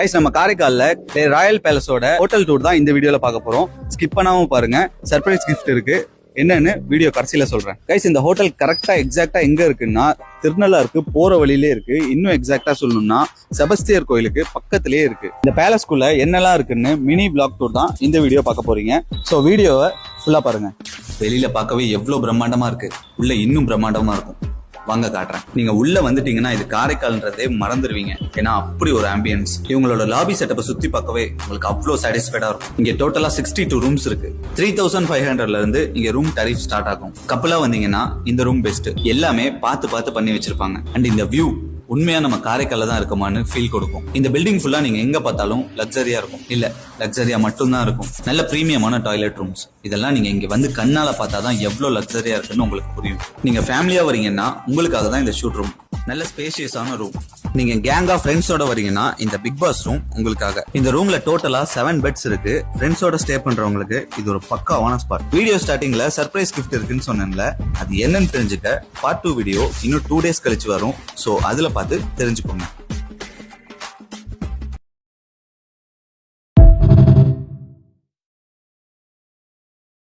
Guys நம்ம காரைக்கால்ல royal பேலஸோட ஹோட்டல் டூர் தான் இந்த வீடியோல பார்க்க போறோம். ஸ்கிப் பண்ணாம பாருங்க. சர்ப்ரைஸ் கிஃப்ட் இருக்கு. என்னன்னு வீடியோ கடைசியில சொல்றேன். கைஸ் இந்த ஹோட்டல் கரெக்டா எக்ஸாக்டா எங்க இருக்குன்னா திருநள்ளாருக்கு போற வழியிலே இருக்கு. இன்னும் எக்ஸாக்டா சொல்லணும்னா செபஸ்தியர் கோயிலுக்கு பக்கத்திலே இருக்கு. இந்த பேலஸ்குள்ள என்னெல்லாம் இருக்குன்னு மினி பிளாக் டூர் தான் இந்த வீடியோ பார்க்க போறீங்க. ஸோ வீடியோவை ஃபுல்லா பாருங்க. வெளியில பார்க்கவே எவ்வளவு பிரம்மாண்டமா இருக்கு. உள்ள இன்னும் பிரம்மாண்டமா இருக்கும். வாங்க காட்டுறேன். நீங்க உள்ள வந்துட்டீங்கன்னா இது காரைக்கால்ன்றதே மறந்துடுவீங்க. ஏன்னா அப்படி ஒரு ஆம்பியன்ஸ் இவங்களோட லாபி செட்டப்பை சுத்தி பார்க்கவே உங்களுக்கு அவ்வளோ சாட்டிஸ்ஃபைடா இருக்கும். இங்க டோட்டலா சிக்ஸ்டி டூ ரூம்ஸ் இருக்கு. த்ரீ தௌசண்ட் ஃபைவ் ஹண்ட்ரட்ல இருந்து இங்க ரூம் டரிஃப் ஸ்டார்ட் ஆகும். கப்பலா வந்தீங்கன்னா இந்த ரூம் பெஸ்ட் எல்லாமே பார்த்து பார்த்து பண்ணி வச்சிருப்பாங்க. அண்ட் இந்த வியூ உண்மையா நம்ம காரைக்கால தான் இருக்கமான்னு ஃபீல் கொடுக்கும். இந்த பில்டிங் ஃபுல்லா நீங்க எங்க பார்த்தாலும் லக்ஸரியா இருக்கும். இல்ல லக்ஸரியா மட்டும்தான் இருக்கும். நல்ல பிரீமியமான டாய்லெட் ரூம்ஸ் இதெல்லாம் நீங்க இங்க வந்து கண்ணால பார்த்தா தான் எவ்வளவு லக்ஸரியா இருக்குன்னு உங்களுக்கு புரியும். நீங்க ஃபேமிலியா வரீங்கன்னா உங்களுக்காக தான் இந்த ஷூட் ரூம் நல்ல ஸ்பேஷியஸான ரூம் நீங்க கேங்கா ஃப்ரெண்ட்ஸோட வரீங்கன்னா இந்த பிக் பாஸ் ரூம் உங்களுக்காக. இந்த ரூம்ல டோட்டலா செவன் பெட்ஸ் இருக்கு. ஃப்ரெண்ட்ஸோட ஸ்டே பண்றவங்களுக்கு இது ஒரு பக்காவான ஸ்பாட் வீடியோ ஸ்டார்டிங்ல சர்ப்ரைஸ் கிஃப்ட் இருக்குன்னு சொன்னேன்ல அது என்னன்னு தெரிஞ்சுக்க பார்ட் டூ வீடியோ இன்னும் டூ டேஸ் கழிச்சு வரும். சோ அதுல பார்த்து தெரிஞ்சுக்கோங்க.